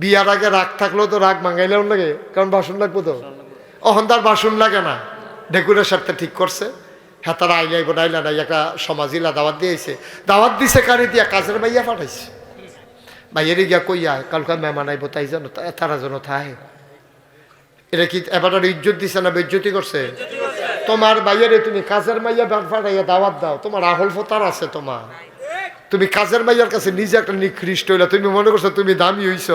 বিয়ার আগে রাগ থাকলেও তো রাগ মাঙ্গাইলেও লাগে কারণ বাসন লাগবো তো। অহন তার বাসন লাগে না। ঢেকুরের সাথে ঠিক করছে। হ্যাঁ আইলাই বোনাইলা নাই। একটা সমাজিলা দাওয়াত দিয়েছে। দাওয়াত দিছে কারে দিয়া? কাজের বাইয়া পাঠাইছে। বাইরে গিয়া কইয়া কালকা মেহমান আইব তাই জানো তা- তারা যেন থাহে। এটা কি এবার ইজ্জত দিছে না বেজ্জতি করছে? তোমার বাইরে তুমি কাজের মাইয়া পাঠাইয়া দাওয়াত দাও। তোমার আহল ফতার আছে তোমার। তুমি কাজের মাইয়ার কাছে নিজে একটা নিকৃষ্ট হইলা। তুমি মনে করছ তুমি দামি হইছ।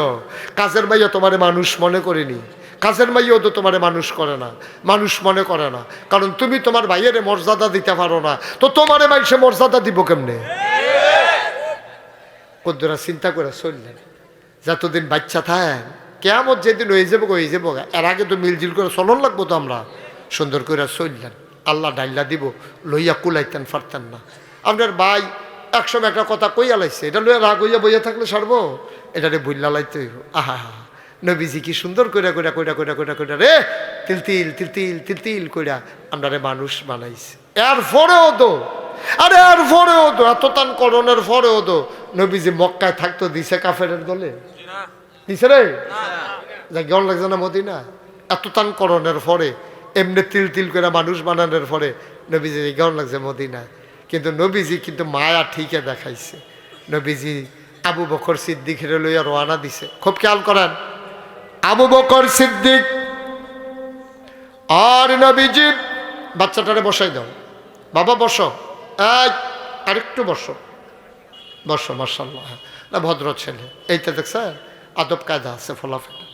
কাজের মাইয়া তোমারে মানুষ মনে করেনি। কাজের মাইয়াও তো তোমারে মানুষ করে না। মানুষ মনে করে না। কারণ তুমি তোমার ভাইয়ের মর্যাদা দিতে পারো না। তো তোমারে মানুষে মর্যাদা দিব কেমনে? কদ্দুরা, চিন্তা করে চললেন। যতদিন বাচ্চা থাকেন কেমন যেদিন হয়ে যাব হয়ে যাব এর আগে তো মিলজিল করে চলন লাগবো তো আমরা। সুন্দর করে চললেন। আল্লাহ ডাইলা দিব, লইয়া কুলাইতেন, ফারতেন না। আপনার ভাই একসময় একটা কথা কইয়া লাইছে এটা লইয়া রাগ হইয়া বইয়া থাকলে সারবো? এটারে বইলা লাইতে আহা নবীজি কি সুন্দর কইরা কইরা কইরা কইরা কইরা কইরা, রে, তিল তিল তিল তিল তিল তিল কইরা আমরা রে মানুষ বানাইছে। এর পরেও তো, আরে আর পরেও তো, এত তান করণের পরেও তো নবীজি মক্কায় থাকতো, দিছে কাফের দলে দিছে রে? যা গেল লাগছে না মদিনা? এত তান করণের পরে, এমনি তিল তিল করে মানুষ বানানোর পরে নবীজি গেল লাগছে মদিনায়। কিন্তু নবীজি কিন্তু মায়া ঠিকই দেখাইছে। নবীজি আবু বকর সিদ্দিকের লইয়া রওয়ানা দিছে। খুব খেয়াল করেন। আবু বকর সিদ্দিক, আর নবীজি, বাচ্চাটারে বসাই দাও। বাবা, বসো। এই, আরেকটু বসো। বসো মার্শাল্লাহ না, ভদ্র ছেলে। এইটা দেখছে আদব কায়দা আছে ফলাফল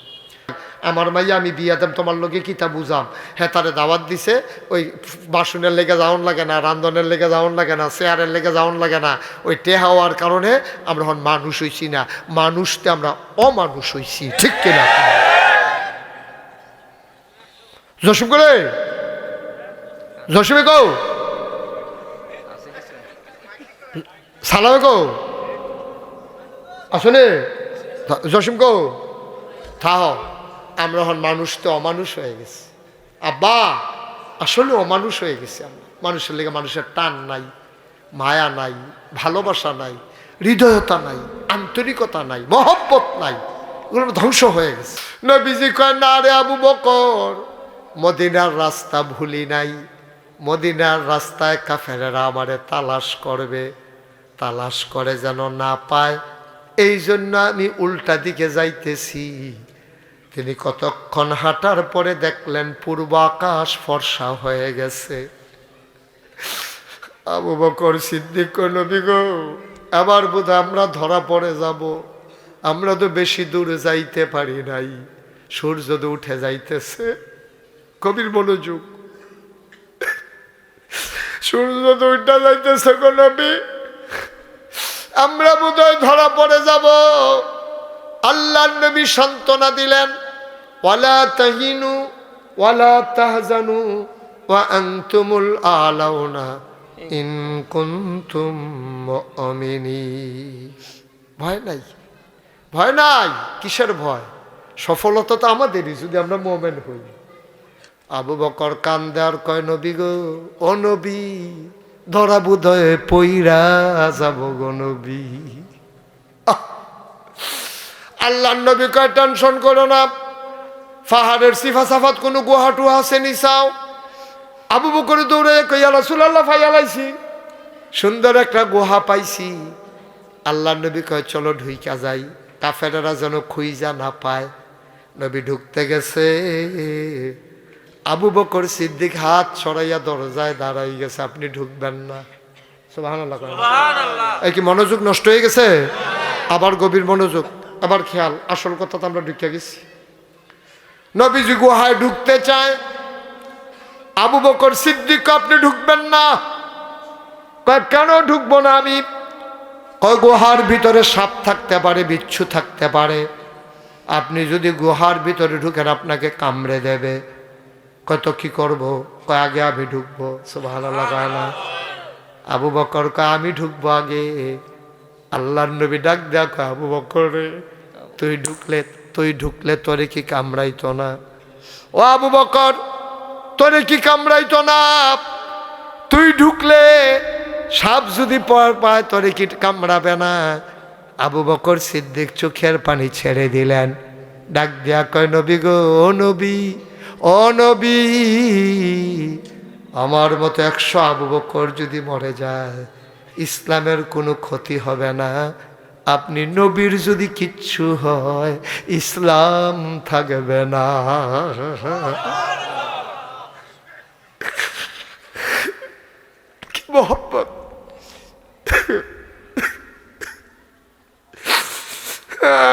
আমার মাইয়া, আমি বিয়া দেম, তোমার লোকে কিতা বুঝাম? হ্যাঁ তারে দাওয়াত দিছে, ওই বাসনের লেগে যাওয়ান লাগে না, রান্ধনের লেগে যাওয়ান লাগে না, চেয়ারের লেগে যাওয়ান লাগে না। ওই টে হওয়ার কারণে আমরা হন মানুষ হইছি না। মানুষতে আমরা অমানুষ হইছি, ঠিক কিনা জসিম করে জসিমে কৌ সালামে কৌ আসলে? জসিম কৌ থাহ। আমরা হন মানুষ তো অমানুষ হয়ে গেছি। আব্বা, আসলে অমানুষ হয়ে গেছি আমরা। মানুষের লেগে মানুষের টান নাই, মায়া নাই, ভালোবাসা নাই, হৃদয়তা নাই, আন্তরিকতা নাই, মহব্বত নাই, এগুলো ধ্বংস হয়ে গেছে। নবীজি কয়, না রে আবু বকর, মদিনার রাস্তা ভুলি নাই। মদিনার রাস্তায় কাফেরেরা আমারে তালাশ করবে। তালাশ করে যেন না পায়। এই জন্য আমি উল্টা দিকে যাইতেছি। তিনি কতক্ষণ হাঁটার পরে দেখলেন পূর্ব আকাশ ফর্সা হয়ে গেছে। আবু বকর সিদ্দিক নবী গো আবার বোধ আমরা ধরা পড়ে যাব। আমরা তো বেশি দূরে যাইতে পারি নাই। সূর্য তো উঠে যাইতেছে। কবির মনোযোগ। সূর্য তো উঠে যাইতেছে নবী। আমরা বোধহয় ধরা পড়ে যাব। আল্লাহ নবী সান্ত্বনা দিলেন। ওয়ালা তাহিনু, ওয়ালা তাহজানু, ওয়া আনতুমুল আলাউনা ইন কুনতুম মুমিনিন। ভয় নাই ভয় নাই, কিসের ভয়? সফলতা তো আমাদেরই, যদি আমরা মোমেন হই। আবু বকর কান দেওয়ার কয়, নবী গো, ও নবী, ধরা বুধয়ে পইরা যাব গো নবী! আল্লাহ নবী কয়, টেনশন করো না পাহাড়ের সিফা সাফাত কোনো গুহাটু আছে নিসাও আবু বকরে দৌড়ে কইয়া রাসুলাল্লাহ ফাইয়ালাইছি সুন্দর একটা গুহা পাইছি। আল্লাহ নবী কয় চলো ঢুইকা যাই। কাফেরেরা যেন খুইজা না পায়। নবী ঢুকতে গেছে। আবু বকর সিদ্দিক হাত ছড়াইয়া দরজায় দাঁড়াই গেছে। আপনি ঢুকবেন না। এই কি মনোযোগ নষ্ট হয়ে গেছে? আবার গভীর মনোযোগ। আবার খেয়াল। আসল কথা তো আমরা ঢুকে গেছি। নবীজি গুহায় ঢুকতে চায়। আবু বকর সিদ্দিক, আপনি ঢুকবেন না? কেন ঢুকবো না আমি? গুহার ভিতরে সাপ থাকতে পারে, বিচ্ছু থাকতে পারে। আপনি যদি গুহার ভিতরে ঢুকেন, আপনাকে কামড়ে দেবে। কত কি করব? কয়, আগে আমি ঢুকবো। ভালো লাগায় না। আবু বকর কয়, আমি ঢুকবো আগে। আল্লাহর নবী ডাক কয়, আবু বকর, তুই ঢুকলে তুই ঢুকলে তোরে কি কামড়াইতো না? ও আবু বকর, তোরে কি কামড়াইতো না? তুই ঢুকলে সাপ যদি পর পায়, তোরে কি কামড়াবে না? আবু বকর সিদ্দিক চোখের পানি ছেড়ে দিলেন। ডাক দিয়া কয়, নবী গো, ও নবী ও নবী, আমার মতো একশো আবু বকর যদি মরে যায়, ইসলামের কোনো ক্ষতি হবে না। আপনি নবীর যদি কিচ্ছু হয়, ইসলাম থাকবে না। মহব্বত।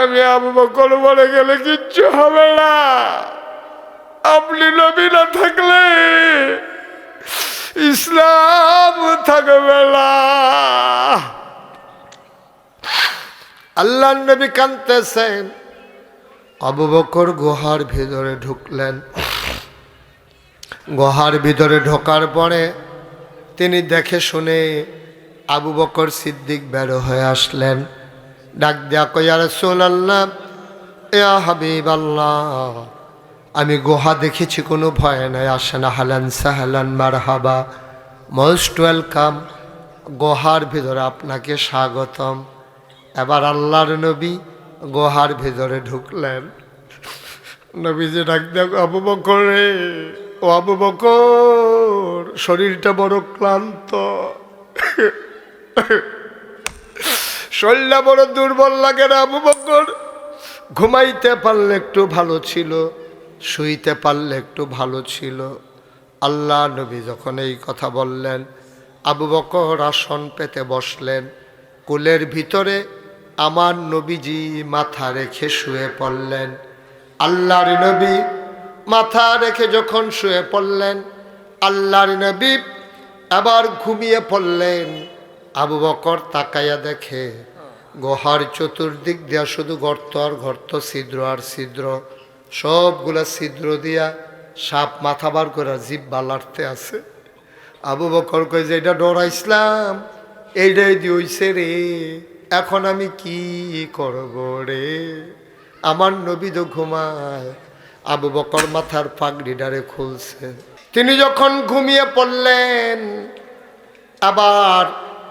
আমি আবু বকর মরে গেলে কিচ্ছু হবে না। আপনি নবী না থাকলে ইসলাম থাকবে না। আল্লাহ নবী কানতেছেন আবু বকর গুহার ভিতরে ঢুকলেন। গুহার ভিতরে ঢোকার পরে তিনি দেখে শুনে আবু বকর সিদ্দিক বের হয়ে আসলেন। ডাক দিয়া কইয়া রসুল আল্লাহ ইয়া হাবিব আল্লাহ আমি গুহা দেখেছি, কোনো ভয় নাই, আসেন হালান সাহালান মারহাবা। মোস্ট ওয়েলকাম, গুহার ভিতরে আপনাকে স্বাগতম। এবার আল্লাহর নবী গুহার ভিতরে ঢুকলেন। নবীজি ডাক দেখ আবু বকর ও আবু বকর, শরীরটা বড় ক্লান্ত। শরীরটা বড় দুর্বল লাগে না আবু বকর। ঘুমাইতে পারলে একটু ভালো ছিল, শুইতে পারলে একটু ভালো ছিল। আল্লাহ নবী যখন এই কথা বললেন, আবু বকর আসন পেতে বসলেন। কুলের ভিতরে আমার নবীজি মাথা রেখে শুয়ে পড়লেন। আল্লাহর নবী মাথা রেখে যখন শুয়ে পড়লেন, আল্লাহর নবী আবার ঘুমিয়ে পড়লেন। আবু বকর তাকাইয়া দেখে, গোহার চতুর্দিক দিয়া শুধু গর্ত আর গর্ত, ছিদ্র আর ছিদ্র। সবগুলা ছিদ্র দিয়া সাপ মাথা বার করে জিব্বা লাড়তে আছে। আবু বকর কই যে এটা ডরাইছিলাম, এইটাই দিয়েছে রে। এখন আমি কি করব রে? আমার নবী তো ঘুমায়, আবু বকর মাথার পাগড়িডারে খুলছে। তিনি যখন ঘুমিয়ে পড়লেন, আবার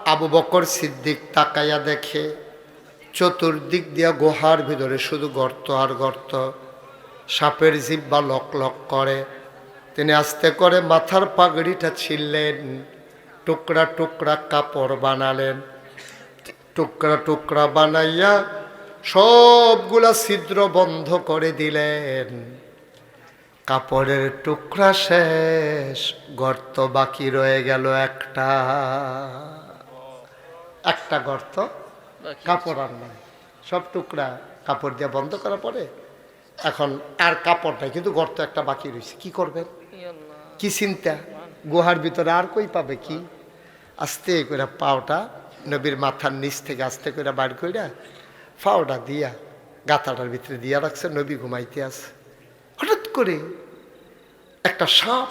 আবু বকর সিদ্দিক তাকাইয়া দেখে, চতুর্দিক দিয়া গুহার ভিতরে শুধু গর্ত আর গর্ত। সাপের জিব্বা লক লক করে। তিনি আস্তে করে মাথার পাগড়িটা ছিললেন, টুকরা টুকরা কাপড় বানালেন। টুকরা টুকরা বানাইয়া সবগুলা ছিদ্র বন্ধ করে দিলেন। কাপড়ের টুকরা শেষ গর্ত বাকি রয়ে গেল একটা। একটা গর্ত কাপড় আর নাই। সব টুকরা কাপড় দিয়ে বন্ধ করার পরে এখন আর কাপড় নাই কিন্তু গর্ত একটা বাকি রয়েছে। কি করবেন? কি চিন্তা? গুহার ভিতরে আর কই পাবে কি? আস্তে করে পাওটা নবীর মাথার নিচ থেকে আস্তে করে বাইর কইরা পাওটা দিয়া, গাথাটার ভিতরে দিয়া রাখছে, নবী ঘুমাইতে আছে। হঠাৎ করে একটা সাপ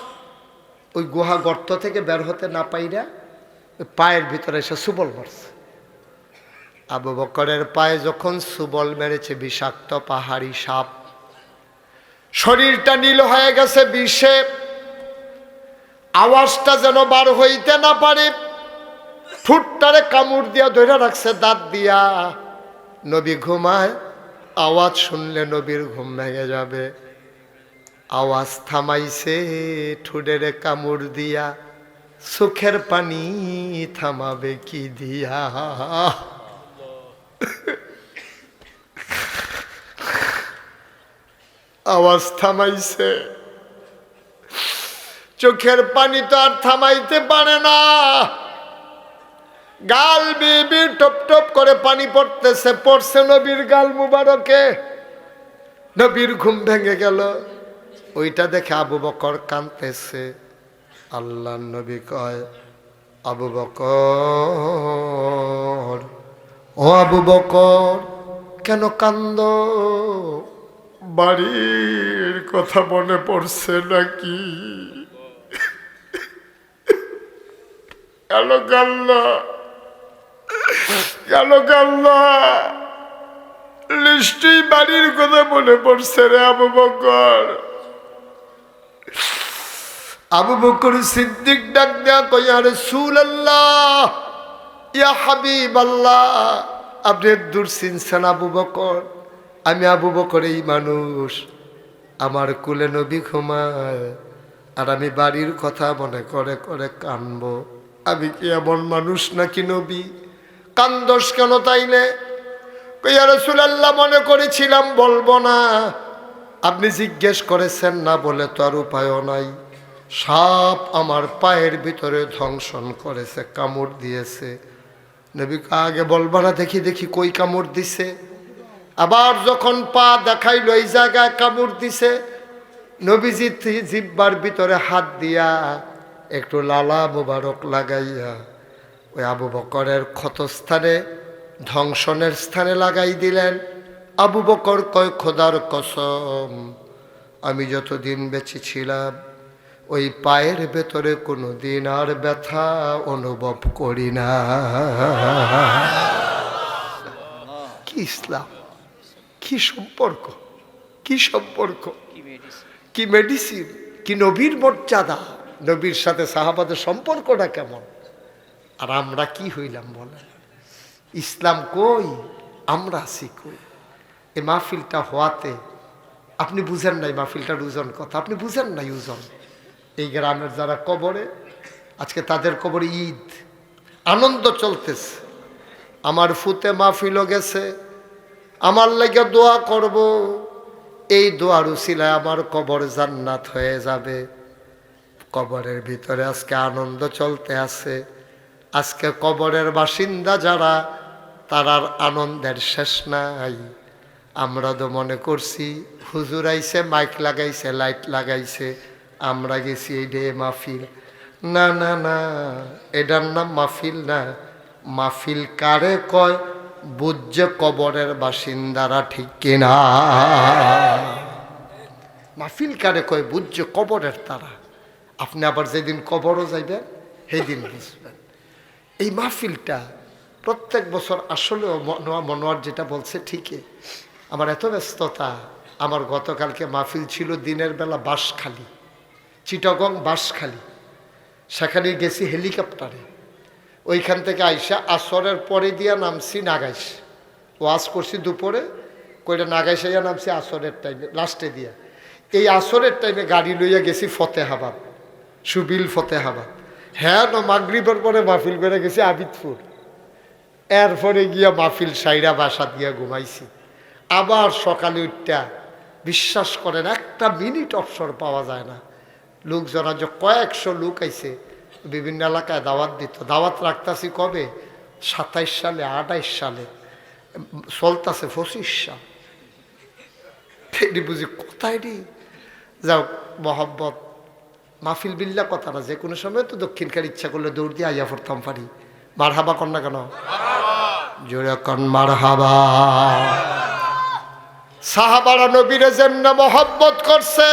ওই গুহা গর্ত থেকে বের হতে না পাইরা ওই পায়ের ভিতরে এসে সুবল মারছে। আবু বকরের পায়ে যখন সুবল মেরেছে, বিষাক্ত পাহাড়ি সাপ, শরীরটা নীল হয়ে গেছে বিষে, আওয়াজটা যেন বার হইতে না পারে। ঠুটটারে কামড় দিয়া ধরে রাখছে, দাঁত দিয়া। নবী ঘুমায়, আওয়াজ শুনলে নবীর ঘুম ভেঙে যাবে। আওয়াজ থামাইছে ঠুডেরে কামড় দিয়া। সুখের পানি থামাবে কি দিয়া? আওয়াজ থামাইছে। চোখের পানি তো আর থামাইতে পারে না। গাল বিবি টপ টপ করে পানি পড়তেছে। পড়ছে নবীর গাল মুবারকে। নবীর ঘুম ভেঙে গেল। ওইটা দেখে আবু বকর কাঁদতেছে। আল্লাহ নবী কয়, আবু বকর, ও আবু বকর, কেন কান্দ? বাড়ির কথা মনে পড়ছে নাকি? কেন কান্না কেন কান্না? নিশ্চয়ই বাড়ির কথা মনে পড়ছে রে আবু বকর। আবু বকর সিদ্দিক ডাক দেয়া কইয়া রসুল আল্লাহ ইয়া হাবিব আল্লাহ আপনি দূর চিনছেন আবু বকর। আমি আবু বকর এই মানুষ। আমার কুলে নবী ঘুমায়, আর আমি বাড়ির কথা মনে করে করে কানব। আমি কি এমন মানুষ নাকি নবী? কান্দস কেন তাইলে? রসুলাল্লাহ, মনে করেছিলাম, বলব না। আপনি জিজ্ঞেস করেছেন, না বলে তো আর উপায়ও নাই। সাপ আমার পায়ের ভিতরে ধ্বংসন করেছে, কামড় দিয়েছে। নবী আগে বলব না, দেখি দেখি, কই কামড় দিছে। আবার যখন পা দেখাইলো, এই জায়গায় কামড় দিছে। নবীজি জিব্বার ভিতরে হাত দিয়া একটু লালা মোবারক লাগাইয়া ওই আবু বকরের ক্ষতস্থানে ধ্বংসনের স্থানে লাগাই দিলেন। আবু বকর কয় খোদার কসম আমি যতদিন বেঁচে ছিলাম ওই পায়ের ভেতরে কোনো দিন আর ব্যথা অনুভব করি না। কি ইসলাম? কি সম্পর্ক? কি সম্পর্ক? কি মেডিসিন কি নবীর মর্যাদা? নবীর সাথে সাহাবাদের সম্পর্কটা কেমন? আর আমরা কি হইলাম বলে ইসলাম কই? আমরা আছি কই? এই মাহফিলটা হওয়াতে আপনি বুঝেন নাই মাহফিলটার ওজন কথা আপনি বুঝেন নাই ওজন? এই গ্রামের যারা কবরে, আজকে তাদের কবরে ঈদ। আনন্দ চলতেছে। আমার ফুতে মাহফিলও গেছে। আমার লেগে দোয়া করব। এই দোয়ার উসিলায় আমার কবর জান্নাত হয়ে যাবে। কবরের ভিতরে আজকে আনন্দ চলতে আছে। আজকে কবরের বাসিন্দা যারা তারার আনন্দের শেষ নাই। আমরা তো মনে করছি, হুজুর আইছে, মাইক লাগাইছে, লাইট লাগাইছে, আমরা গেছি এই ডে মাহফিল। না না না, এটার নাম মাহফিল না। মাহফিল কারে কয়? বুঝছে কবরের বাসিন্দারা ঠিক কিনা। মাহফিল কারে কয়? বুঝছে কবরের তারা। আপনি আবার যেদিন কবরও যাইবেন সেদিন বুঝবেন এই মাহফিলটা প্রত্যেক বছর আসলেও মনোয়া মনোয়ার যেটা বলছে ঠিকই। আমার এত ব্যস্ততা, আমার গতকালকে মাহফিল ছিল দিনের বেলা বাঁশখালি, চিটাগং বাঁশখালি। সেখানে গেছি হেলিকপ্টারে। ওইখান থেকে আইসা আসরের পরে দিয়া নামছি নাগাইশ। ওয়াজ করছি দুপুরে কইটা নাগাইশাইয়া নামছি আসরের টাইমে লাস্টে দিয়া। এই আসরের টাইমে গাড়ি লইয়া গেছি ফতেহাবাদ, সুবিল ফতেহাবাদ। হ্যাঁ না, মাগরিবের পরে মাহফিল করে গেছি, আবিদপুর। এরপরে গিয়া মাহফিল সাইরা বাসা দিয়া ঘুমাইছি। আবার সকালে উঠটা, বিশ্বাস করেন, একটা মিনিট অবসর পাওয়া যায় না। লোকজনা যে কয়েকশো লোক আইছে, বিভিন্ন এলাকায় দাওয়াত দিত। দাওয়াত রাখতাছি কবে? সাতাইশ সালে, আঠাইশ সালে। চলতাছে পঁচিশ সাল। বুঝি কোথায় যাও, মহব্বত। মাহফিল বিল্লা কথা না, যে কোনো সময় তো দক্ষিণকার ইচ্ছা করলে দৌড় দিয়ে আইয়া পড়তাম পারি। মার হাবা না কেন? জোরে কন মার হাবা সাহাবারা নবীরে যেমন মহব্বত করছে,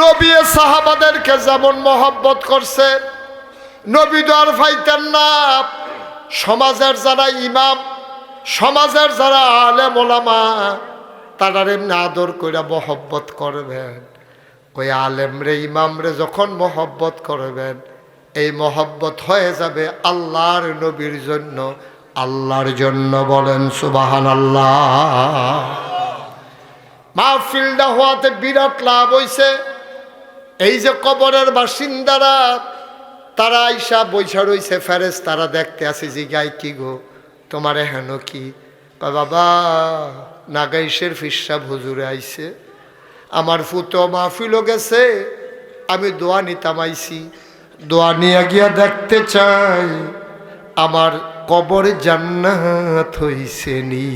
নবী সাহাবাদেরকে যেমন মহব্বত করছে, নবী দর ফাইতেন না। সমাজের যারা ইমাম, সমাজের যারা আলেম ওলামা তারা এমনি আদর করে মহব্বত করবেন। ওই আলেম রে, ইমাম রে, যখন মহব্বত করবেন, এই মহব্বত হয়ে যাবে আল্লাহর নবীর জন্য। আল্লাহর জন্য বলেন সুবাহান আল্লাহ মাহফিলটা হওয়াতে বিরাট লাভ হইছে। এই যে কবরের বাসিন্দারা, তারা আইসা বৈশা রইছে ফেরেস তারা দেখতে আসে যে গাই কি গো, তোমার হেন কি? বাবা, নাগাইশের ফিসাব হুজুরে আইছে। আমার ফুতো মাহফিলও গেছে, আমি দোয়া নিতাম আইছি। দোয়া নিয়ে গিয়া দেখতে চাই, আমার কবর জান্নাত হইছে নি।